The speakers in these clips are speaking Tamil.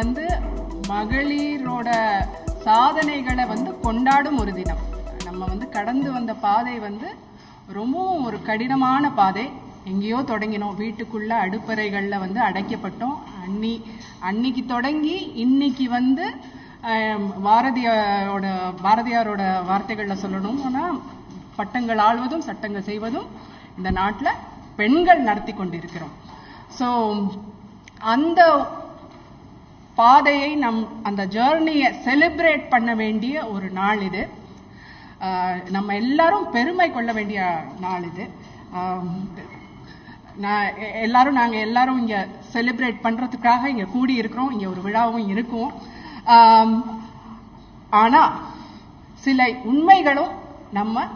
வந்து மகளிரோட சாதனைகளை வந்து கொண்டாடும் ஒரு தினம். நம்ம வந்து கடந்து வந்த பாதை வந்து ரொம்பவும் ஒரு கடினமான பாதை. எங்கேயோ தொடங்கினோம். வீட்டுக்குள்ள அடுப்பறைகளில் வந்து அடைக்கப்பட்டோம். அன்னி அன்னைக்கு தொடங்கி இன்னைக்கு வந்து பாரதியாரோட பாரதியாரோட வார்த்தைகளில் சொல்லணும்னா பட்டங்கள் ஆழ்வதும் சட்டங்கள் செய்வதும் இந்த நாட்டில் பெண்கள் நடத்தி கொண்டிருக்கிறோம். ஸோ அந்த பாதையை நம் அந்த ஜேர்னியை செலிப்ரேட் பண்ண வேண்டிய ஒரு நாள் இது. நம்ம எல்லாரும் பெருமை கொள்ள வேண்டிய நாள் இது. நான் எல்லாரும் நாங்கள் எல்லாரும் இங்கே செலிப்ரேட் பண்ணுறதுக்காக இங்கே கூடி இருக்கிறோம் இங்கே ஒரு விழாவும் இருக்கும். ஆனால் சில உண்மைகளும் நம்ம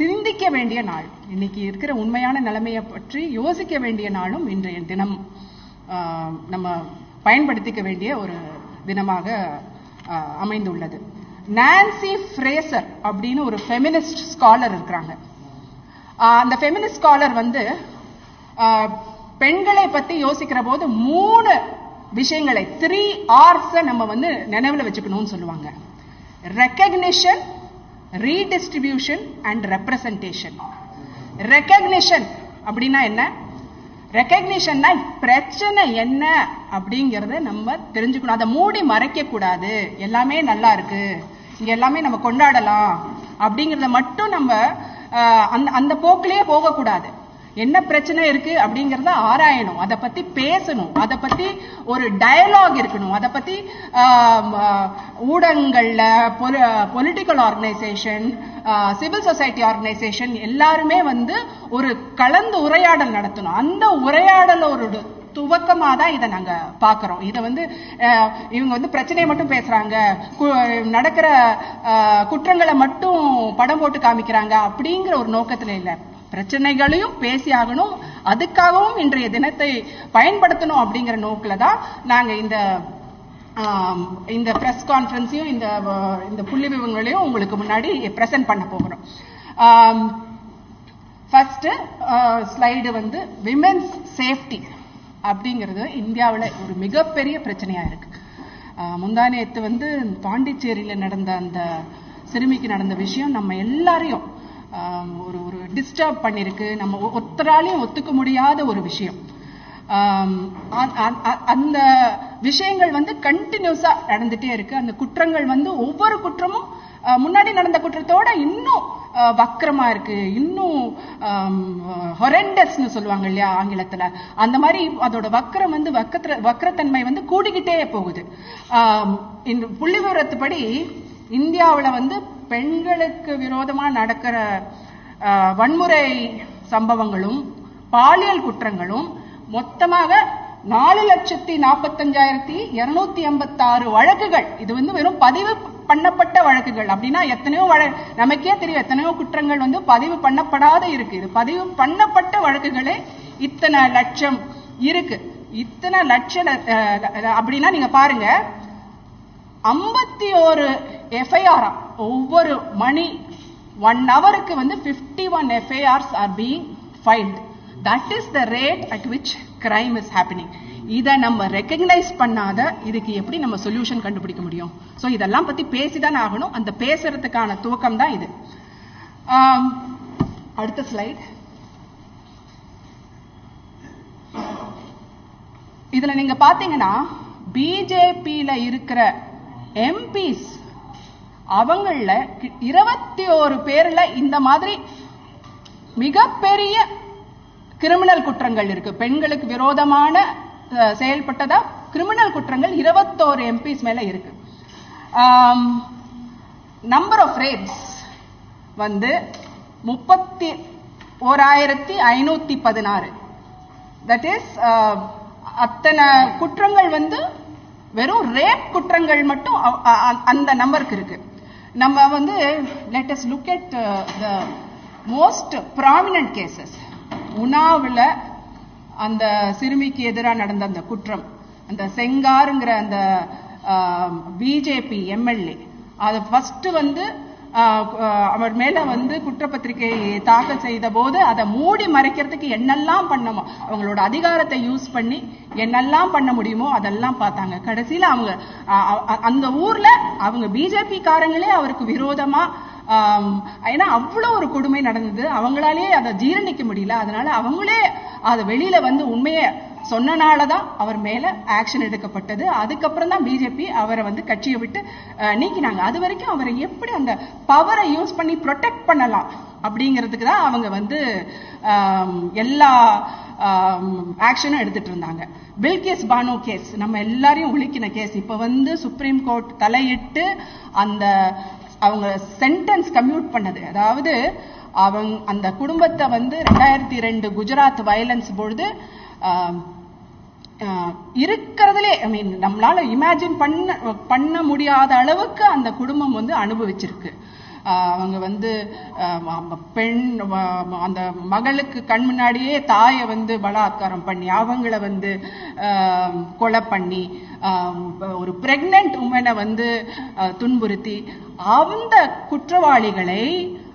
சிந்திக்க வேண்டிய நாள். இன்னைக்கு இருக்கிற உண்மையான நிலைமையை பற்றி யோசிக்க வேண்டிய நாளும் இன்றைய தினம். நம்ம பயன்படுத்திக்க வேண்டிய ஒரு தினமாக அமைந்துள்ளது. நான்சி ஃப்ரேசர் அப்படின்னு ஒரு ஃபெமினிஸ்ட் ஸ்காலர் இருக்கிறாங்க. அந்த ஃபெமினிஸ்ட் ஸ்காலர் வந்து பெண்களை பத்தி யோசிக்கிற போது மூணு விஷயங்களை த்ரீ ஆர்ஸை நம்ம வந்து நினைவுல வச்சுக்கணும்னு சொல்லுவாங்க. Recognition redistribution and representation recognition அப்படின்னா என்ன? ரெக்கக்னிஷன்னா பிரச்சனை என்ன அப்படிங்கறத நம்ம தெரிஞ்சுக்கணும். அதை மூடி மறைக்க கூடாது எல்லாமே நல்லா இருக்கு. இங்க எல்லாமே நம்ம கொண்டாடலாம் அப்படிங்கறத மட்டும் நம்ம அந்த அந்த போக்கிலேயே போகக்கூடாது. என்ன பிரச்சனை இருக்கு அப்படிங்கறத ஆராயணும். அதை பத்தி பேசணும். அதை பத்தி ஒரு டயலாக் இருக்கணும். அதை பத்தி ஊடகங்கள்ல political organisation civil society organisation எல்லாருமே வந்து ஒரு கலந்து உரையாடல் நடத்தணும். அந்த உரையாடலோட துவக்கமாக துவக்கமா தான் இதை நாங்க பாக்குறோம் இதை வந்து இவங்க வந்து பிரச்சனையை மட்டும் பேசுறாங்க. கு- நடக்கிற குற்றங்களை மட்டும் படம் போட்டு காமிக்கிறாங்க அப்படிங்கிற ஒரு நோக்கத்துல இல்லை. பிரச்சனைகளையும் பேசியாகணும் அதுக்காகவும் இன்றைய தினத்தை பயன்படுத்தணும் அப்படிங்கிற நோக்கில் தான் நாங்கள் இந்த இந்த ப்ரெஸ் கான்ஃபரன்ஸையும் இந்த இந்த புள்ளி விவங்களையும் உங்களுக்கு முன்னாடி ப்ரெசென்ட் பண்ண போகிறோம். ஃபஸ்ட்டு ஸ்லைடு வந்து விமென்ஸ் சேஃப்டி அப்படிங்கிறது இந்தியாவில் ஒரு மிகப்பெரிய பிரச்சனையாக இருக்குது முந்தானியத்து முந்தானேத்து வந்து பாண்டிச்சேரியில் நடந்த அந்த சிறுமிக்கு நடந்த விஷயம் நம்ம எல்லாரையும் ஒரு ஒரு டிஸ்டர்ப் பண்ணியிருக்கு நம்ம ஒத்தராலையும் ஒத்துக்க முடியாத ஒரு விஷயம். அ- அந்த விஷயங்கள் வந்து கண்டினியூஸா நடந்துட்டே இருக்கு. அந்த குற்றங்கள் வந்து ஒவ்வொரு குற்றமும் முன்னாடி நடந்த குற்றத்தோட இன்னும் வக்கரமா இருக்கு. இன்னும் ஹொரண்டஸ்னு சொல்லுவாங்க இல்லையா ஆங்கிலத்துல. அந்த மாதிரி அதோட வக்கரம் வந்து வக்கத்துல வக்கரத்தன்மை வந்து கூடிக்கிட்டே போகுது. புள்ளி விவரத்துப்படி இந்தியாவில் வந்து பெண்களுக்கு விரோதமாக நடக்கிற வன்முறை சம்பவங்களும் பாலியல் குற்றங்களும் மொத்தமாக நாலு லட்சத்தி நாற்பத்தஞ்சாயிரத்தி இருநூத்தி எண்பத்தாறு வழக்குகள். இது வந்து வெறும் பதிவு பண்ணப்பட்ட வழக்குகள். அப்படின்னா எத்தனையோ வழ நமக்கே தெரியும் எத்தனையோ குற்றங்கள் வந்து பதிவு பண்ணப்படாத இருக்கு. இது பதிவு பண்ணப்பட்ட வழக்குகளே இத்தனை லட்சம் இருக்கு. இத்தனை லட்சம் அப்படின்னா நீங்க பாருங்க ஐம்பத்தி ஒரு எஃப்ஐஆர் ஒவ்வொரு மணி ஒன் ஹவருக்கு வந்து fifty one FIRs are being filed that is the rate at which crime is happening இதை நம்ம ரெக்கக்னைஸ் பண்ணாத இதுக்கு எப்படி நம்ம சொல்யூஷன் கண்டுபிடிக்க முடியும்? ஸோ இதெல்லாம் பற்றி பேசி தான் ஆகணும். அந்த பேசுறதுக்கான துவக்கம் தான் இது. அடுத்த ஸ்லைட் இதில் நீங்கள் பார்த்தீங்கன்னா பிஜேபியில் இருக்கிற எம்பிஸ் அவங்கள இருபத்தி ஒரு பேர்ல இந்த மாதிரி மிகப்பெரிய கிரிமினல் குற்றங்கள் இருக்கு. பெண்களுக்கு விரோதமான செயல்பட்டதா? கிரிமினல் குற்றங்கள் இருபத்தோரு எம்பிஸ் மேல இருக்கு. நம்பர் ஆஃப் ரேப்ஸ் வந்து முப்பத்தி ஓராயிரத்தி ஐநூத்தி பதினாறு. தட் இஸ் அத்தனை குற்றங்கள் வந்து வெறும் ரேப் குற்றங்கள் மட்டும் அந்த நம்பருக்கு இருக்கு. நம்ம வந்து let us look at the most prominent cases உணாவில் அந்த சிறுமிக்கு எதிராக நடந்த அந்த குற்றம் அந்த செங்காருங்கிற அந்த பிஜேபி எம்எல்ஏ அது ஃபர்ஸ்ட் வந்து அவர் மேல வந்து குற்றப்பத்திரிகை தாக்கல் செய்த போது அதை மூடி மறைக்கிறதுக்கு என்னெல்லாம் பண்ணமோ அவங்களோட அதிகாரத்தை யூஸ் பண்ணி என்னெல்லாம் பண்ண முடியுமோ அதெல்லாம் பார்த்தாங்க. கடைசியில அவங்க அந்த ஊர்ல அவங்க பிஜேபி காரங்களே அவருக்கு விரோதமா ஏன்னா அவ்வளோ ஒரு கொடுமை நடந்தது. அவங்களாலே அதை ஜீரணிக்க முடியல. அதனால அவங்களே அதை வெளியில வந்து உண்மையை சொன்னனால தான் அவர் மேல ஆக்ஷன் எடுக்கப்பட்டது. அதுக்கப்புறம் தான் பிஜேபி அவரை வந்து கட்சியை விட்டு நீக்கினாங்க. அது வரைக்கும் அவரை எப்படி அந்த பவரை யூஸ் பண்ணி ப்ரொடெக்ட் பண்ணலாம் அப்படிங்கிறதுக்கு தான் அவங்க வந்து எல்லா ஆக்ஷனும் எடுத்துட்டு இருந்தாங்க. பில்கேஸ் பானு கேஸ் நம்ம எல்லாரையும் ஒழிக்கின கேஸ் இப்போ வந்து சுப்ரீம் கோர்ட் தலையிட்டு அந்த அவங்க சென்டென்ஸ் கம்யூட் பண்ணது. அதாவது அவங்க அந்த குடும்பத்தை வந்து ரெண்டாயிரத்தி ரெண்டு குஜராத் வயலன்ஸ் பொழுது இருக்கிறதுலே ஐ மீன் நம்மளால இமேஜின் பண்ண பண்ண முடியாத அளவுக்கு அந்த குடும்பம் வந்து அனுபவிச்சிருக்கு. அவங்க வந்து பெண் அந்த மகளுக்கு கண் முன்னாடியே தாயை வந்து பலாத்காரம் பண்ணி அவங்கள வந்து கொலை பண்ணி ஒரு பிரெக்னென்ட் உமனை வந்து துன்புறுத்தி அந்த குற்றவாளிகளை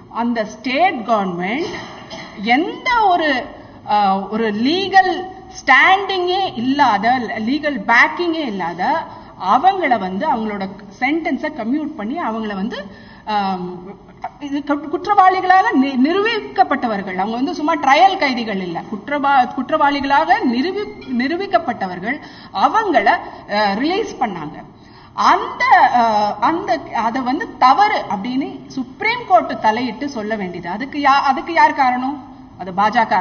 அந்த ஸ்டேட் கவர்மெண்ட் எந்த ஒரு ஒரு லீகல் ஸ்டாண்டிங்கே இல்லாத லீகல் பேக்கிங்கே இல்லாத அவங்கள வந்து அவங்களோட சென்டென்ஸை கம்யூட் பண்ணி அவங்கள வந்து இது குற்றவாளிகளாக நி- நிரூபிக்கப்பட்டவர்கள். அவங்க வந்து சும்மா ட்ரையல் கைதிகள் இல்லை. குற்றவா குற்றவாளிகளாக நிரூபி நிரூபிக்கப்பட்டவர்கள் அவங்கள ரிலீஸ் பண்ணாங்க. அந்த அந்த அதை வந்து தவறு அப்படின்னு சுப்ரீம் கோர்ட் தலையிட்டு சொல்ல வேண்டியது. அதுக்கு யா அதுக்கு யார் காரணம்? அது பாஜக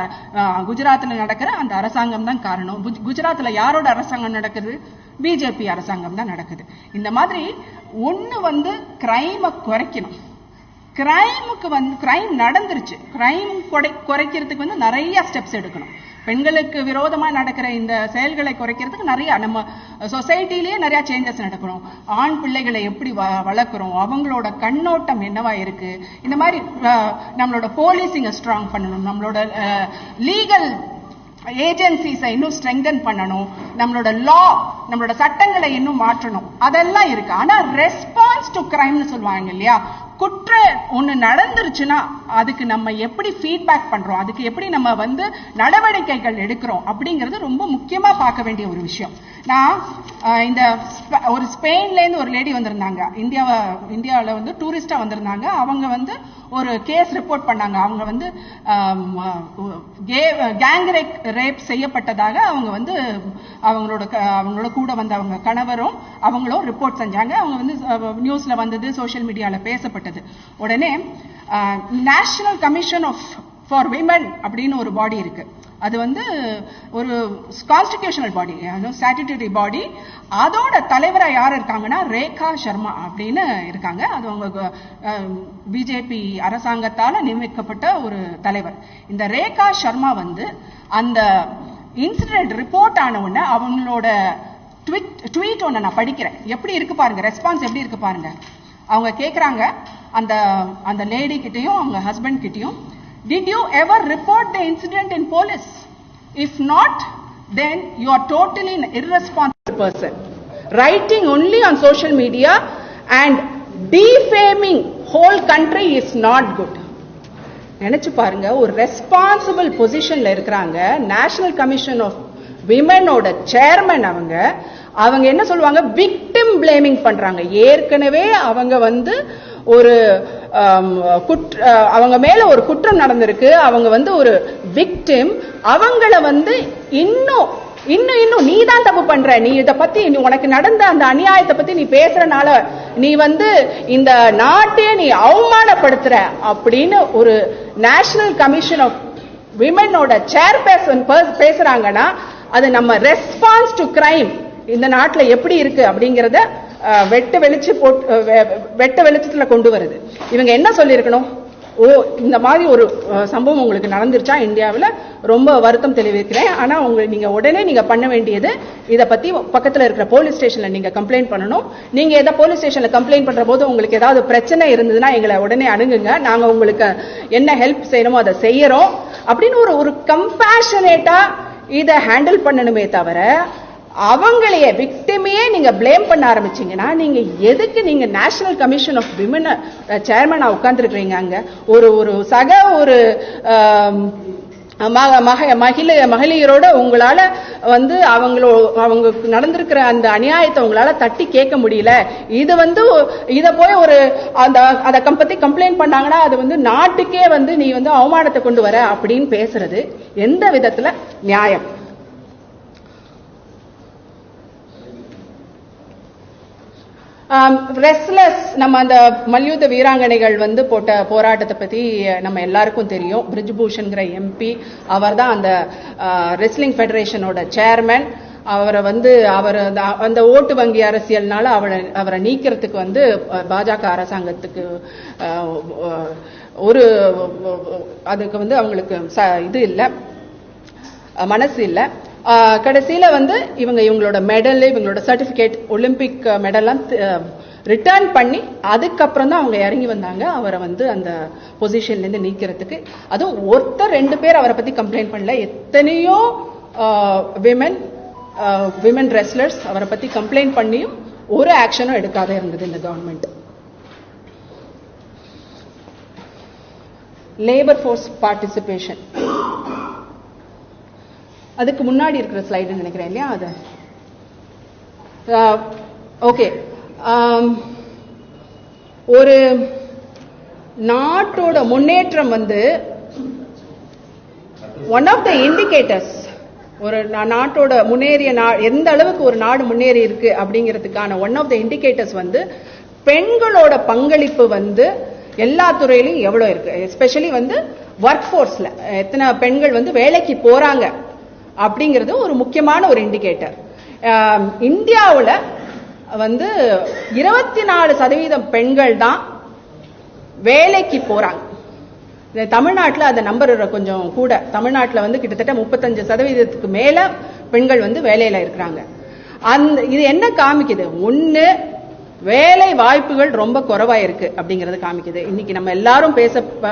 குஜராத்தில் நடக்கிற அந்த அரசாங்கம் தான் காரணம். குஜராத்தில் யாரோட அரசாங்கம் நடக்குது? பிஜேபி அரசாங்கம் தான் நடக்குது. இந்த மாதிரி ஒண்ணு வந்து கிரைமை குறைக்கணும். கிரைமுக்கு வந்து கிரைம் நடந்துருச்சு. கிரைம் குறை குறைக்கிறதுக்கு வந்து நிறைய ஸ்டெப்ஸ் எடுக்கணும். பெண்களுக்கு விரோதமா நடக்கிற இந்த செயல்களை குறைக்கிறதுக்கு நிறைய நம்ம சொசைட்டிலேயே நிறைய சேஞ்சஸ் நடக்கணும். ஆண் பிள்ளைகளை எப்படி வ- வளர்க்குறோம்? அவங்களோட கண்ணோட்டம் என்னவா இருக்கு? இந்த மாதிரி நம்மளோட போலீசிங்கை ஸ்ட்ராங் பண்ணணும். நம்மளோட லீகல் ஏஜென்சிஸை இன்னும் ஸ்ட்ரெங்கன் பண்ணணும். நம்மளோட லா நம்மளோட சட்டங்களை இன்னும் மாற்றணும். அதெல்லாம் இருக்கு. ஆனா ரெஸ்பான்ஸ் டு கிரைம்னு சொல்லுவாங்க இல்லையா? குற்ற ஒன்று நடந்துருச்சுன்னா அதுக்கு நம்ம எப்படி ஃபீட்பேக் பண்ணுறோம் அதுக்கு எப்படி நம்ம வந்து நடவடிக்கைகள் எடுக்கிறோம்? அப்படிங்கிறது ரொம்ப முக்கியமாக பார்க்க வேண்டிய ஒரு விஷயம். நான் இந்த ஒரு ஸ்பெயின்லேருந்து ஒரு லேடி வந்திருந்தாங்க. இந்தியாவை இந்தியாவில் வந்து டூரிஸ்டாக வந்திருந்தாங்க. அவங்க வந்து ஒரு கேஸ் ரிப்போர்ட் பண்ணாங்க. அவங்க வந்து கேங் ரேப் செய்யப்பட்டதாக அவங்க வந்து அவங்களோட க- அவங்களோட கூட வந்த அவங்க கணவரும் அவங்களும் ரிப்போர்ட் செஞ்சாங்க. அவங்க வந்து நியூஸில் வந்தது சோஷியல் மீடியாவில் பேசப்பட்டது. உடனே national commission of for women அப்படின்னு ஒரு பாடி இருக்கு. அது வந்து ஒரு கான்ஸ்டிடியூஷனல் பாடி ஸ்டாட்யூட்டரி பாடி அதோட தலைவரா யார் இருக்காங்கன்னா ரேகா சர்மா அப்படின்னு இருக்காங்க. அது அவங்க பிஜேபி அரசாங்கத்தால நியமிக்கப்பட்ட ஒரு தலைவர். இந்த ரேகா சர்மா வந்து அந்த இன்சிடென்ட் ரிப்போர்ட் ஆன உடனே அவங்களோட ட்விட் ட்வீட் ஒன்று நான் படிக்கிறேன். எப்படி இருக்கு பாருங்க ரெஸ்பான்ஸ் எப்படி இருக்கு பாருங்க. அவங்க கேட்குறாங்க அந்த அந்த லேடி கிட்டேயும் அவங்க ஹஸ்பண்ட் கிட்டேயும் did you ever report the incident in police if not then you are totally irresponsible person writing only on social media and defaming whole country is not good நினைச்சு பாருங்க ஒரு ரெஸ்பான்சிபிள் பொசிஷன்ல இருக்கிறாங்க நேஷனல் கமிஷன் ஆஃப் விமனோட சேர்மன் அவங்க. அவங்க என்ன சொல்லுவாங்க? விக்டிம் பிளேமிங் பண்றாங்க. ஏற்கனவே அவங்க வந்து ஒரு குற்ற அவங்க மேல ஒரு குற்றம் நடந்திருக்கு. அவங்க வந்து ஒரு விக்டிம் அவங்கள வந்து இன்னும் இன்னும் இன்னும் நீ தான் தப்பு பண்ற. நீ இத பத்தி நீ உனக்கு நடந்த அந்த அநியாயத்தை பத்தி நீ பேசுறனால நீ வந்து இந்த நாட்டையே நீ அவமானப்படுத்துற அப்படின்னு ஒரு நேஷனல் கமிஷன் ஆஃப் விமனோட சேர்பர்சன் பேசுறாங்கன்னா அது நம்ம ரெஸ்பான்ஸ் டு கிரைம் இந்த நாட்டில் எப்படி இருக்கு அப்படிங்கிறத அஹ், வெட்ட வெளிச்சு போட்டு வெ- வெட்ட வெளிச்சத்தில் கொண்டு வருது. இவங்க என்ன சொல்லியிருக்கணும்? ஓ இந்த மாதிரி ஒரு சம்பவம் உங்களுக்கு நடந்துருச்சா இந்தியாவில்? ரொம்ப வருத்தம் தெரிவிக்கிறேன் ஆனால் உங்களுக்கு நீங்கள் உடனே நீங்கள் பண்ண வேண்டியது இதை பற்றி பக்கத்தில் இருக்கிற போலீஸ் ஸ்டேஷனில் நீங்கள் கம்ப்ளைண்ட் பண்ணணும். நீங்கள் எதை போலீஸ் ஸ்டேஷனில் கம்ப்ளைண்ட் பண்ணுற போது உங்களுக்கு ஏதாவது பிரச்சனை இருந்ததுன்னா எங்களை உடனே அணுகுங்க. நாங்கள் உங்களுக்கு என்ன ஹெல்ப் செய்யணுமோ அதை செய்யறோம். அப்படின்னு ஒரு ஒரு கம்பேஷனேட்டாக இதை ஹேண்டில் பண்ணணுமே தவிர அவங்களையே விக்டிமையே நீங்க ப்ளேம் பண்ண ஆரம்பிச்சீங்கன்னா நீங்க எதுக்கு நீங்க நேஷனல் கமிஷன் ஆஃப் விமன் சேர்மனா உட்கார்ந்துருக்கீங்க அங்க? ஒரு ஒரு சக ஒரு மக- மக- மகிழ மகளிரோட உங்களால வந்து அவங்களோ அவங்க நடந்திருக்கிற அந்த அநியாயத்தை உங்களால தட்டி கேட்க முடியல. இது வந்து இதை போய் ஒரு அந்த அதை பத்தி கம்ப்ளைண்ட் பண்ணாங்கன்னா அது வந்து நாட்டுக்கே வந்து நீ வந்து அவமானத்தை கொண்டு வர அப்படின்னு பேசுறது எந்த விதத்துல நியாயம்? Um, ரெஸ்ட்லெஸ் நம்ம அந்த மல்யுத்த வீராங்கனைகள் வந்து போட்ட போராட்டத்தை பத்தி நம்ம எல்லாருக்கும் தெரியும். பிரிஜ்பூஷன்ங்கிற எம்பி அவர் தான் அந்த ரெஸ்லிங் ஃபெடரேஷனோட சேர்மன் அவரை வந்து அவர் அந்த- அந்த ஓட்டு வங்கி அரசியல்னால அவரை அவரை நீக்கிறதுக்கு வந்து பாஜக அரசாங்கத்துக்கு ஒரு அதுக்கு வந்து அவங்களுக்கு ச- இது இல்லை. மனசு இல்லை. கடைசியில் வந்து இவங்க இவங்களோட மெடல் இவங்களோட சர்டிஃபிகேட் ஒலிம்பிக் மெடல்லாம் ரிட்டர்ன் பண்ணி அதுக்கப்புறம் தான் அவங்க இறங்கி வந்தாங்க. அவரை வந்து அந்த பொசிஷன்லேருந்து நீக்கிறதுக்கு. அதுவும் ஒருத்தர் ரெண்டு பேர் அவரை பற்றி கம்ப்ளைண்ட் பண்ணல. எத்தனையோ விமன் விமன் ரெஸ்லர்ஸ் அவரை பற்றி கம்ப்ளைண்ட் பண்ணியும் ஒரு ஆக்ஷனும் எடுக்காத இருந்தது இந்த கவர்மெண்ட் லேபர் ஃபோர்ஸ் பார்ட்டிசிபேஷன் அதுக்கு முன்னாடி இருக்கிற ஸ்லைடுன்னு நினைக்கிறேன் இல்லையா? அது. ஓகே ஒரு நாட்டோட முன்னேற்றம் வந்து ஒன் ஆஃப் த இண்டிகேட்டர்ஸ் ஒரு நா- நாட்டோட முன்னேறிய நா எந்த அளவுக்கு ஒரு நாடு முன்னேறி இருக்கு அப்படிங்கிறதுக்கான ஒன் ஆஃப் த இண்டிகேட்டர்ஸ் வந்து பெண்களோட பங்களிப்பு வந்து எல்லா துறையிலும் எவ்வளவு இருக்கு? எஸ்பெஷலி வந்து ஒர்க் ஃபோர்ஸில் எத்தனை பெண்கள் வந்து வேலைக்கு போறாங்க. அப்படிங்கிறது ஒரு முக்கியமான ஒரு இண்டிகேட்டர் இந்தியாவில் வந்து இருபத்தி நாலு சதவீதம் பெண்கள் தான் வேலைக்கு போறாங்க. தமிழ்நாட்டில் அந்த நம்பர் கொஞ்சம் கூட. தமிழ்நாட்டில் வந்து கிட்டத்தட்ட முப்பத்தஞ்சு சதவீதத்துக்கு மேல பெண்கள் வந்து வேலையில இருக்கிறாங்க. அந்த இது என்ன காமிக்குது? ஒன்று வேலை வாய்ப்புகள் ரொம்ப குறைவாக இருக்குது அப்படிங்கறது காமிக்குது. இன்னைக்கு நம்ம எல்லாரும் பேச ப-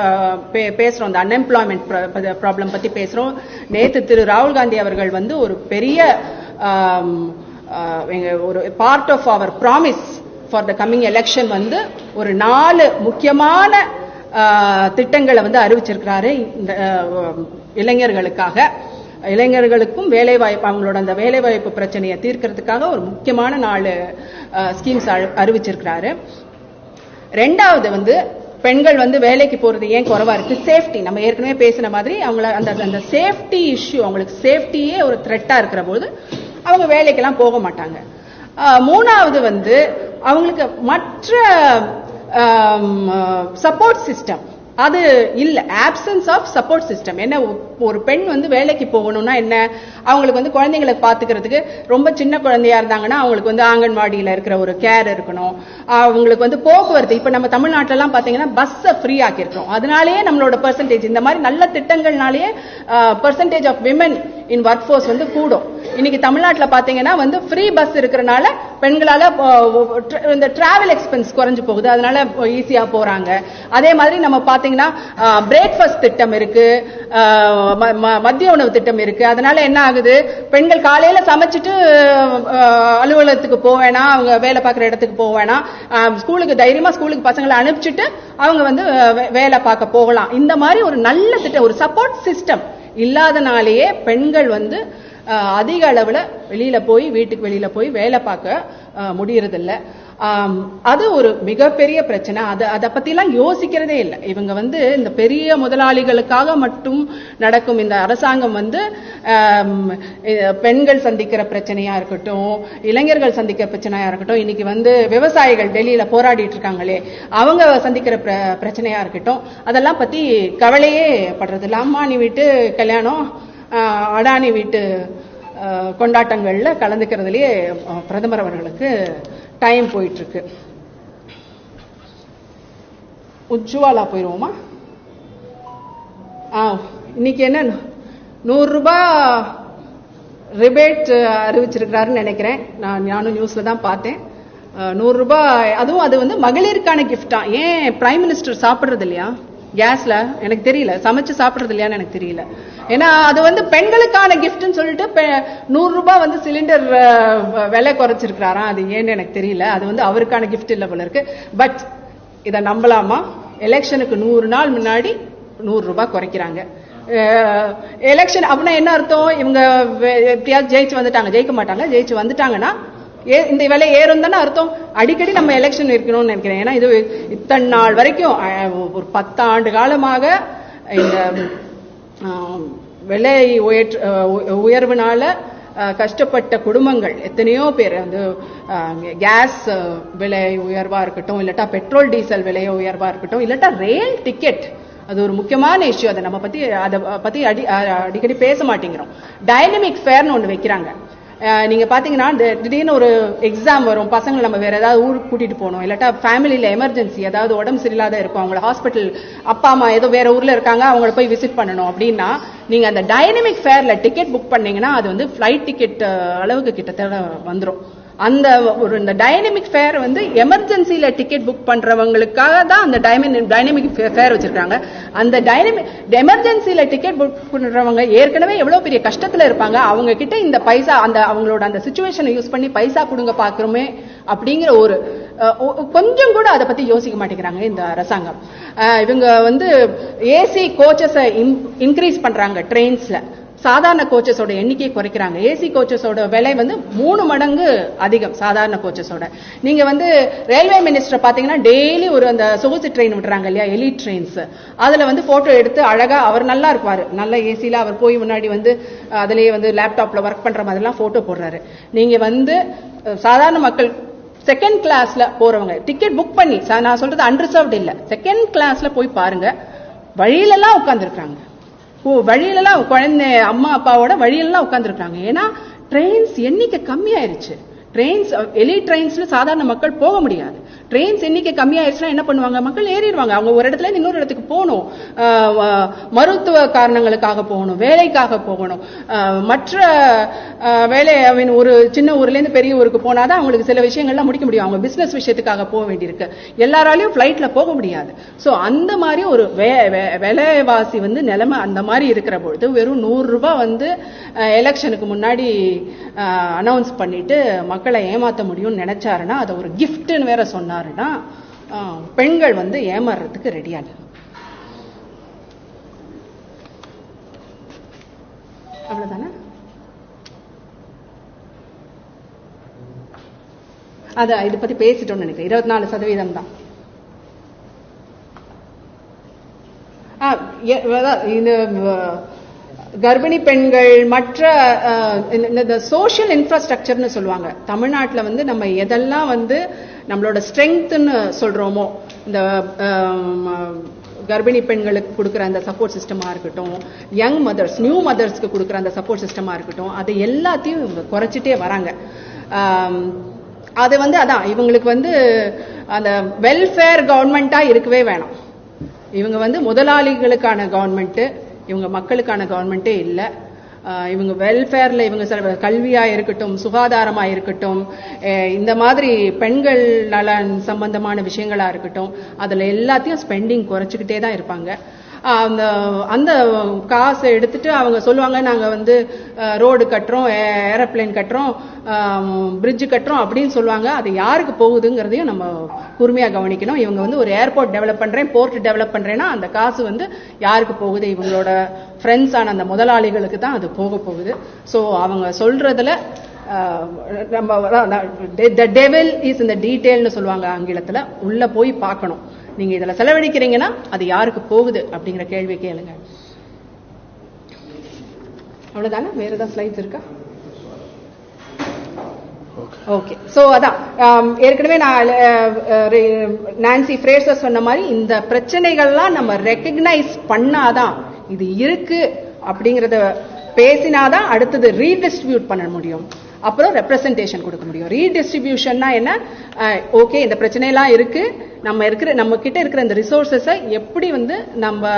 பே- பேசுறோம். அந்த அன்எம்ப்ளாய்மெண்ட் ப்ராப்ளம் பத்தி பேசுறோம். நேத்து திரு ராகுல் காந்தி அவர்கள் வந்து ஒரு பெரிய ஒரு part of our promise for the coming election வந்து ஒரு நாலு முக்கியமான திட்டங்களை வந்து அறிவிச்சிருக்கிறாரு இந்த இளைஞர்களுக்காக. இளைஞர்களுக்கும் வேலைவாய்ப்பு அவங்களோட அந்த வேலைவாய்ப்பு பிரச்சனையை தீர்க்கறதுக்காக ஒரு முக்கியமான நாலு ஸ்கீம்ஸ் அறிவிச்சிருக்கிறாரு. ரெண்டாவது வந்து பெண்கள் வந்து வேலைக்கு போறது ஏன் குறைவா இருக்கு? சேஃப்டி நம்ம ஏற்கனவே பேசின மாதிரி அவங்கள அந்த அந்த சேஃப்டி இஷ்யூ அவங்களுக்கு சேஃப்டியே ஒரு த்ரெட்டா இருக்கிற போது அவங்க வேலைக்கெல்லாம் போக மாட்டாங்க. மூணாவது வந்து அவங்களுக்கு மற்ற சப்போர்ட் சிஸ்டம் அது இல்லை ஆப்சன்ஸ் ஆஃப் சப்போர்ட் சிஸ்டம் என்ன ஒரு பெண் வந்து வேலைக்கு போகணும்னா என்ன? அவங்களுக்கு வந்து குழந்தைங்களை பார்த்துக்கிறதுக்கு ரொம்ப சின்ன குழந்தையா இருந்தாங்கன்னா அவங்களுக்கு வந்து ஆங்கன்வாடியில் இருக்கிற ஒரு கேர் இருக்கணும். அவங்களுக்கு வந்து போக்குவரத்து இப்போ நம்ம தமிழ்நாட்டிலலாம் பார்த்தீங்கன்னா பஸ்ஸை ஃப்ரீ ஆக்கியிருக்கோம் அதனாலேயே நம்மளோட பர்சன்டேஜ் இந்த மாதிரி நல்ல திட்டங்கள்னாலேயே percentage of women in work force வந்து கூடும். இன்னைக்கு தமிழ்நாட்டில் பார்த்தீங்கன்னா வந்து ஃப்ரீ பஸ் இருக்கிறனால பெண்களால் இந்த டிராவல் எக்ஸ்பென்ஸ் குறைஞ்சு போகுது. அதனால ஈஸியாக போகிறாங்க அதே மாதிரி நம்ம பார்த்தீங்கன்னா பிரேக்ஃபாஸ்ட் திட்டம் இருக்கு. ம- ம- மதிய உணவு திட்டம் இருக்கு. அதனால என்ன ஆகுது? பெண்கள் காலையில் சமைச்சிட்டு அலுவலகத்துக்கு போக வேணாம். அவங்க வேலை பார்க்குற இடத்துக்கு போக வேணாம். ஸ்கூலுக்கு தைரியமாக ஸ்கூலுக்கு பசங்களை அனுப்பிச்சிட்டு அவங்க வந்து வே- வேலை பார்க்க போகலாம். இந்த மாதிரி ஒரு நல்ல திட்டம் ஒரு சப்போர்ட் சிஸ்டம் இல்லாதனாலேயே பெண்கள் வந்து அதிக அளவில் வெளியில் போய் வீட்டுக்கு வெளியில் போய் வேலை பார்க்க முடியறதில்ல. அது ஒரு மிகப்பெரிய பிரச்சனை. அது அதை பற்றிலாம் யோசிக்கிறதே இல்லை. இவங்க வந்து இந்த பெரிய முதலாளிகளுக்காக மட்டும் நடக்கும் இந்த அரசாங்கம் வந்து பெண்கள் சந்திக்கிற பிரச்சனையாக இருக்கட்டும் இளைஞர்கள் சந்திக்கிற பிரச்சனையாக இருக்கட்டும் இன்னைக்கு வந்து விவசாயிகள் டெல்லியில் போராடிட்டு இருக்காங்களே அவங்க சந்திக்கிற பிர- பிரச்சனையாக இருக்கட்டும் அதெல்லாம் பற்றி கவலையே படுறது இல்ல அம்மானி வீட்டு கல்யாணம் அடானி வீட்டு கொண்டாட்டங்களில் கலந்துக்கிறதுலேயே கலந்துக்கிறதுலயே பிரதமர் அவர்களுக்கு டைம் போயிட்டு இருக்கு உஜ்வாலா போயிருவோமா? ஆ இன்னைக்கு என்ன நூறு ரூபாய் ரிபேட் அறிவிச்சிருக்கிறாருன்னு நினைக்கிறேன். நான் நானும் நியூஸ்ல தான் பார்த்தேன். நூறுரூபா நூறு ரூபாய் அதுவும் அது வந்து மகளிருக்கான கிஃப்டா ஏன் பிரைம் மினிஸ்டர் சாப்பிடுறது இல்லையா? கேஸ்ல எனக்கு தெரியல. சமைச்சு சாப்பிடுறது இல்லையான்னு எனக்கு தெரியல. ஏன்னா அது வந்து பெண்களுக்கான கிஃப்ட்னு சொல்லிட்டு பெ- நூறு ரூபாய் வந்து சிலிண்டர் விலை குறைச்சிருக்கிறாராம் அது ஏன்னு எனக்கு தெரியல. அது வந்து அவருக்கான கிஃப்ட் இல்லை போல இருக்கு. பட் இதை நம்பலாமா? எலெக்ஷனுக்கு நூறு நாள் முன்னாடி நூறு ரூபாய் குறைக்கிறாங்க. எலெக்ஷன் அப்படின்னா என்ன அர்த்தம்? இவங்க எப்படியாவது ஜெயிச்சு வந்துட்டாங்க. ஜெயிக்க மாட்டாங்க. ஜெயிச்சு வந்துட்டாங்கன்னா ஏ- இந்த விலை ஏறும் தானே அர்த்தம்? அடிக்கடி நம்ம எலெக்ஷன் இருக்கணும்னு நினைக்கிறேன். ஏன்னா இது இத்தனை நாள் வரைக்கும் ஒரு பத்தாண்டு காலமாக இந்த விலை உயர்ற்ற உ- உயர்வுனால கஷ்டப்பட்ட குடும்பங்கள் எத்தனையோ பேர் வந்து கேஸ் விலை உயர்வா இருக்கட்டும் இல்லாட்டா பெட்ரோல் டீசல் விலை உயர்வா இருக்கட்டும் இல்லாட்டா ரயில் டிக்கெட் அது ஒரு முக்கியமான இஷ்யூ அதை நம்ம பத்தி அதை பத்தி அடி அடிக்கடி பேச மாட்டேங்கிறோம். டைனமிக் ஃபேர்னு ஒன்று வைக்கிறாங்க. நீங்கள் நீங்க பாத்தீங்கன்னா இந்த திடீர்னு ஒரு எக்ஸாம் வரும். பசங்களை நம்ம வேற ஏதாவது ஊருக்கு கூட்டிட்டு போகணும். இல்லாட்டா ஃபேமிலியில எமர்ஜென்சி ஏதாவது உடம்பு சரியில்லாத இருக்கும். அவங்கள ஹாஸ்பிட்டல் அப்பா அம்மா ஏதோ வேற ஊர்ல இருக்காங்க அவங்கள போய் விசிட் பண்ணணும். அப்படின்னா நீங்க அந்த டைனமிக் ஃபேர்ல டிக்கெட் புக் பண்ணீங்கன்னா அது வந்து ஃபிளைட் டிக்கெட் அளவுக்கு கிட்டத்தட்ட வந்துடும் அந்த ஒரு இந்த டைனமிக் ஃபேர் வந்து எமர்ஜென்சில டிக்கெட் புக் பண்றவங்களுக்காக தான் அந்த டைனமிக் டைனமிக் ஃபேர் வச்சிருக்காங்க. அந்த டைனமிக் எமர்ஜென்சில டிக்கெட் புக் பண்றவங்க ஏற்கனவே எவ்வளவு பெரிய கஷ்டத்துல இருப்பாங்க. அவங்க கிட்ட இந்த பைசா அந்த அவங்களோட அந்த சுச்சுவேஷனை யூஸ் பண்ணி பைசா கொடுங்க பாக்குறோமே அப்படிங்கிற ஒரு கொஞ்சம் கூட அதை பத்தி யோசிக்க மாட்டேங்கிறாங்க இந்த அரசாங்கம். இவங்க வந்து ஏசி கோச்சஸை இன்க்ரீஸ் பண்றாங்க ட்ரெயின்ஸ்ல சாதாரண கோச்சஸோட எண்ணிக்கையை குறைக்கிறாங்க. ஏசி கோச்சஸோட விலை வந்து மூணு மடங்கு அதிகம் சாதாரண கோச்சஸோட நீங்க வந்து ரயில்வே மினிஸ்டர் பாத்தீங்கன்னா டெய்லி ஒரு அந்த சொகுசு ட்ரெயின் விடுறாங்க இல்லையா? எலி ட்ரெயின்ஸ் அதுல வந்து போட்டோ எடுத்து அழகா அவர் நல்லா இருப்பாரு. நல்ல ஏசியில அவர் போய் முன்னாடி வந்து அதுலயே வந்து லேப்டாப்ல ஒர்க் பண்ற மாதிரிலாம் போட்டோ போடுறாரு. நீங்க வந்து சாதாரண மக்கள் செகண்ட் கிளாஸ்ல போறவங்க டிக்கெட் புக் பண்ணி சா- நான் சொல்றது அன்ரிசர்வ்டு இல்ல. செகண்ட் கிளாஸ்ல போய் பாருங்க வழியிலலாம் உட்கார்ந்துருக்காங்க ஓ வழியிலலாம் குழந்தை அம்மா அப்பாவோட வழியிலலாம் உட்காந்துருக்காங்க ஏன்னா ட்ரெயின்ஸ் எண்ணிக்கை கம்மியாயிருச்சு. ட்ரெயின்ஸ் எலி ட்ரெயின்ஸ்ல சாதாரண மக்கள் போக முடியாது. ட்ரெயின்ஸ் எண்ணிக்கை கம்மியாயிருச்சுன்னா என்ன பண்ணுவாங்க? மக்கள் ஏறிடுவாங்க. அவங்க ஒரு இடத்துல இருந்து இன்னொரு இடத்துக்கு போகணும். மருத்துவ காரணங்களுக்காக போகணும் வேலைக்காக போகணும். மற்ற வேலை ஐ மீன் ஒரு சின்ன ஊர்லேருந்து பெரிய ஊருக்கு போனாதான் அவங்களுக்கு சில விஷயங்கள்லாம் முடிக்க முடியும். அவங்க பிஸ்னஸ் விஷயத்துக்காக போக வேண்டியிருக்கு. எல்லாராலையும் ஃப்ளைட்டில் போக முடியாது. ஸோ அந்த மாதிரி ஒரு வே- வே- விலைவாசி வந்து நிலைமை அந்த மாதிரி இருக்கிற பொழுது வெறும் நூறுரூபா வந்து எலெக்ஷனுக்கு முன்னாடி அனௌன்ஸ் பண்ணிட்டு மக்கள் மக்களை ஏமாத்த முடியும்னு நினைச்சாருன்னா அதை ஒரு கிஃப்ட்னு வேற சொன்னாருன்னா பெண்கள் வந்து ஏமாறுறதுக்கு ரெடியாக அவ்வளவுதானே? அது இதை பத்தி பேசிட்டோம்னு நினைக்கிறேன். இருபத்தி நாலு சதவீதம் தான். இந்த கர்ப்பிணி பெண்கள் மற்ற இந்த- இந்த சோஷியல் இன்ஃப்ராஸ்ட்ரக்சர்னு சொல்லுவாங்க. தமிழ்நாட்டில் வந்து நம்ம எதெல்லாம் வந்து நம்மளோட ஸ்ட்ரென்த்னு சொல்றோமோ இந்த கர்ப்பிணி பெண்களுக்கு கொடுக்குற அந்த சப்போர்ட் சிஸ்டமாக இருக்கட்டும் யங் மதர்ஸ் நியூ மதர்ஸ்க்கு கொடுக்குற அந்த சப்போர்ட் சிஸ்டமாக இருக்கட்டும் அது எல்லாத்தையும் இவங்க குறைச்சிட்டே வராங்க. அது வந்து அதான் இவங்களுக்கு வந்து அந்த வெல்ஃபேர் கவர்மெண்ட்டாக இருக்கவே வேணாம். இவங்க வந்து முதலாளிகளுக்கான கவர்மெண்ட்டு இவங்க மக்களுக்கான கவர்மெண்ட்டே இல்லை. இவங்க வெல்ஃபேர்ல இவங்க சில கல்வியா இருக்கட்டும் சுகாதாரமா இருக்கட்டும் இந்த மாதிரி பெண்கள் நலன் சம்பந்தமான விஷயங்களா இருக்கட்டும் அதுல எல்லாத்தையும் ஸ்பெண்டிங் குறைச்சிக்கிட்டே தான் இருப்பாங்க. அந்த அந்த காசை எடுத்துட்டு அவங்க சொல்லுவாங்க நாங்கள் வந்து ரோடு கட்டுறோம் ஏரோப்ளேன் கட்டுறோம் பிரிட்ஜ் கட்டுறோம் அப்படின்னு சொல்லுவாங்க. அது யாருக்கு போகுதுங்கிறதையும் நம்ம கூர்மையாக கவனிக்கணும். இவங்க வந்து ஒரு ஏர்போர்ட் டெவலப் பண்ணுறேன் போர்ட் டெவலப் பண்ணுறேன்னா அந்த காசு வந்து யாருக்கு போகுது? இவங்களோட ஃப்ரெண்ட்ஸான அந்த முதலாளிகளுக்கு தான் அது போக போகுது. ஸோ அவங்க சொல்றதுல நம்ம த டெவில் இஸ் இந்த டீட்டெயில்னு சொல்லுவாங்க ஆங்கிலத்தில். உள்ளே போய் பார்க்கணும். நீங்க இதுல செலவழிக்கிறீங்கன்னா அது யாருக்கு போகுது அப்படிங்கிற கேள்வி கேளுங்க. அவ்வளவுதானே? வேற ஏதாவது ஸ்லைட்ஸ் இருக்கா? ஓகே சோ அதான். ஏற்கனவே நான் நான்சி ஃப்ரேசர் சொன்ன மாதிரி இந்த பிரச்சனைகள்லாம் நம்ம ரெக்கக்னைஸ் பண்ணாதான் இது இருக்கு அப்படிங்கறத பேசினாதான் அடுத்தது ரீடிஸ்ட்ரிபியூட் பண்ண முடியும். அப்புறம் ரெப்ரசன்டேஷன் கொடுக்க முடியும். ரீடிஸ்ட்ரிபியூஷன்னா என்ன? ஓகே இந்த பிரச்சனையெல்லாம் இருக்கு. நம்ம இருக்கிற நம்ம கிட்ட இருக்கிற இந்த ரிசோர்ஸஸை எப்படி வந்து நம்ம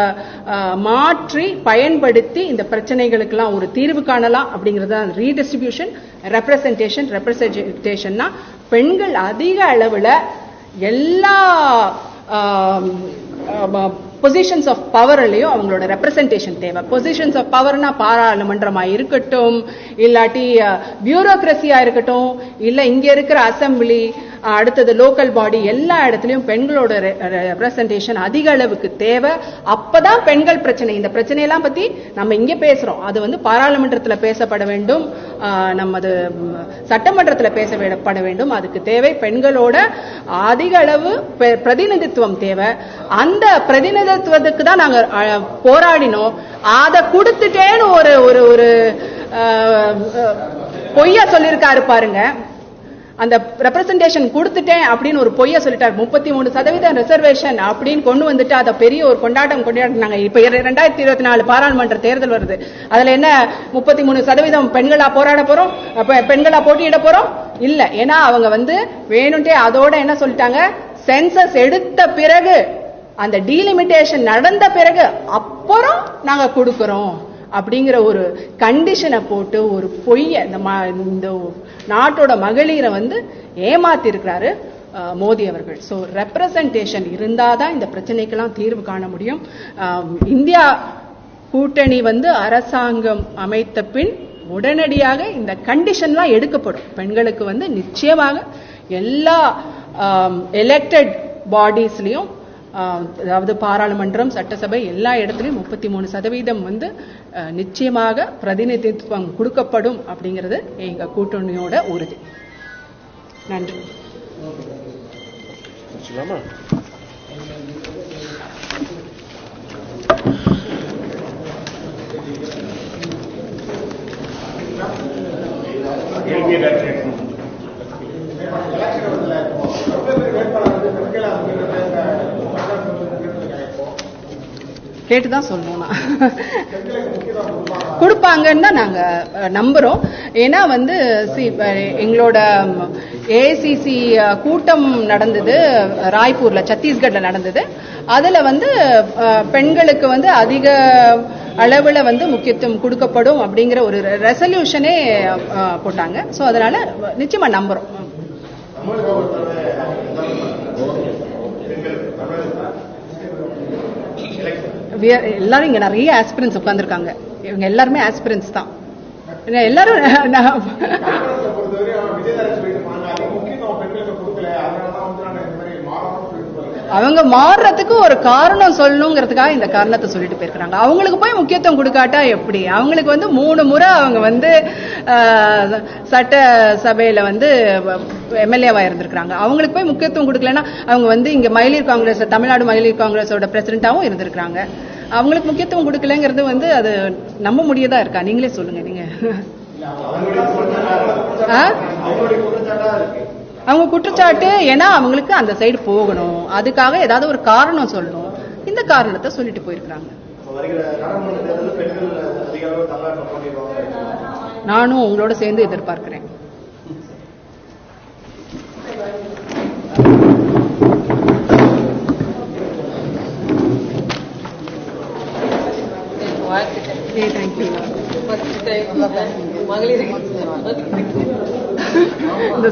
மாற்றி பயன்படுத்தி இந்த பிரச்சனைகளுக்கெல்லாம் ஒரு தீர்வு காணலாம் அப்படிங்கிறது தான் ரீடிஸ்ட்ரிபியூஷன் ரெப்ரசன்டேஷன் ரெப்ரசன்டேஷன்னா பெண்கள் அதிக அளவில் எல்லா பொசிஷன்ஸ் ஆஃப் பவர்லையும் அவங்களோட ரெப்ரசன்டேஷன் தேவை. பொசிஷன்ஸ் ஆஃப் பவர்னா பாராளுமன்றமா இருக்கட்டும் இல்லாட்டி பியூரோக்ரஸியா இருக்கட்டும் இல்ல இங்க இருக்கிற அசம்பிளி அடுத்தது லோக்கல் பாடி எல்லா இடத்துலையும் பெண்களோட ரெப்ரசன்டேஷன் அதிக அளவுக்கு தேவை. அப்பதான் பெண்கள் பிரச்சனை. இந்த பிரச்சனையெல்லாம் பத்தி நம்ம இங்க பேசுறோம். அது வந்து பாராளுமன்றத்தில் பேசப்பட வேண்டும். நமது சட்டமன்றத்தில் பேசப்பட வேண்டும். அதுக்கு தேவை பெண்களோட அதிக அளவு பெ- பிரதிநிதித்துவம் தேவை. அந்த பிரதிநிதித்துவத்துக்கு தான் நாங்கள் போராடினோம். அதை கொடுத்துட்டேன்னு ஒரு ஒரு ஒரு பொய்யா சொல்லியிருக்காரு பாருங்க. அந்த ரெப்ரசன்டேஷன் கொடுத்துட்டேன் அப்படின்னு ஒரு பொய்ய சொல்லிட்டார். முப்பத்தி மூணு சதவீதம் ரிசர்வேஷன் அப்படின்னு கொண்டு வந்துட்டு அதை பெரிய ஒரு கொண்டாட்டம் கொண்டாடினாங்க. இப்ப இர- ரெண்டாயிரத்தி இருபத்தி நாலு பாராளுமன்ற தேர்தல் வருது. அதுல என்ன முப்பத்தி மூணு சதவீதம் பெண்களா போராட போறோம்? பெண்களா போட்டியிட போறோம்? இல்ல. ஏன்னா அவங்க வந்து வேணும்ட்டே அதோட என்ன சொல்லிட்டாங்க? சென்சஸ் எடுத்த பிறகு அந்த டீலிமிட்டேஷன் நடந்த பிறகு அப்புறம் நாங்க கொடுக்கறோம். அப்படிங்கிற ஒரு கண்டிஷனை போட்டு ஒரு பொய்ய இந்த மா இந்த நாட்டோட மகளிரை வந்து ஏமாத்திருக்கிறாரு மோடி அவர்கள். ஸோ ரெப்ரசன்டேஷன் இருந்தாதான் இந்த பிரச்சனைக்கெல்லாம் தீர்வு காண முடியும். இந்தியா கூட்டணி வந்து அரசாங்கம் அமைத்த பின் உடனடியாக இந்த கண்டிஷன்லாம் எடுக்கப்படும். பெண்களுக்கு வந்து நிச்சயமாக எல்லா எலெக்டட் பாடிஸ்லையும் அதாவது பாராளுமன்றம் சட்டசபை எல்லா இடத்துலயும் முப்பத்தி மூணு சதவீதம் வந்து நிச்சயமாக பிரதிநிதித்துவம் கொடுக்கப்படும் அப்படிங்கிறது எங்க கூட்டணியோட உறுதி நன்றி கேட்டு தான் சொல்லணும் நான் கொடுப்பாங்கன்னு தான் நாங்கள் நம்புகிறோம் ஏன்னா வந்து சி எங்களோட ஏசிசி கூட்டம் நடந்தது ராய்ப்பூரில் சத்தீஸ்கட்டில் நடந்தது. அதில் வந்து பெண்களுக்கு வந்து அதிக அளவில் வந்து முக்கியத்துவம் கொடுக்கப்படும் அப்படிங்கிற ஒரு ரெசல்யூஷனே போட்டாங்க. ஸோ அதனால நிச்சயமாக நம்புகிறோம் எல்லாரும் இங்க நிறைய ஆஸ்பிரன்ஸ் உட்கார்ந்திருக்காங்க. இவங்க எல்லாருமே ஆஸ்பிரன்ஸ் தான். எல்லாரும் நான் பொறுத்தவரை விஜயதாரி சொல்லிட்டு போனாங்க அதிக முக்கியத்துவம் பெண்களுக்கு கொடுக்கல அதனால தான் வந்து நான் இந்த மாதிரி மாறணும்னு சொல்லிட்டு போறேன் அவங்க மாறுறதுக்கு ஒரு காரணம் சொல்லணுங்கிறதுக்காக இந்த காரணத்தை சொல்லிட்டு போயிருக்கிறாங்க. அவங்களுக்கு போய் முக்கியத்துவம் கொடுக்காட்டா எப்படி? அவங்களுக்கு வந்து மூணு முறை அவங்க வந்து சட்ட சபையில வந்து எம்எல்ஏவா இருந்திருக்கிறாங்க. அவங்களுக்கு போய் முக்கியத்துவம் கொடுக்கலன்னா அவங்க வந்து இங்க மகளிர் காங்கிரஸ் தமிழ்நாடு மகளிர் காங்கிரஸோட பிரசிடென்ட்டாவும் இருந்திருக்கிறாங்க. அவங்களுக்கு முக்கியத்துவம் கொடுக்கலங்கிறது வந்து அது நம்ப முடியதா இருக்கா? நீங்களே சொல்லுங்க நீங்க. ஆ? அவங்க குற்றச்சாட்டு ஏன்னா அவங்களுக்கு அந்த சைடு போகணும். அதுக்காக ஏதாவது ஒரு காரணம் சொல்லணும். இந்த காரணத்தை சொல்லிட்டு போயிருக்கிறாங்க. நானும் உங்களோட சேர்ந்து எதிர்பார்க்கிறேன். இந்த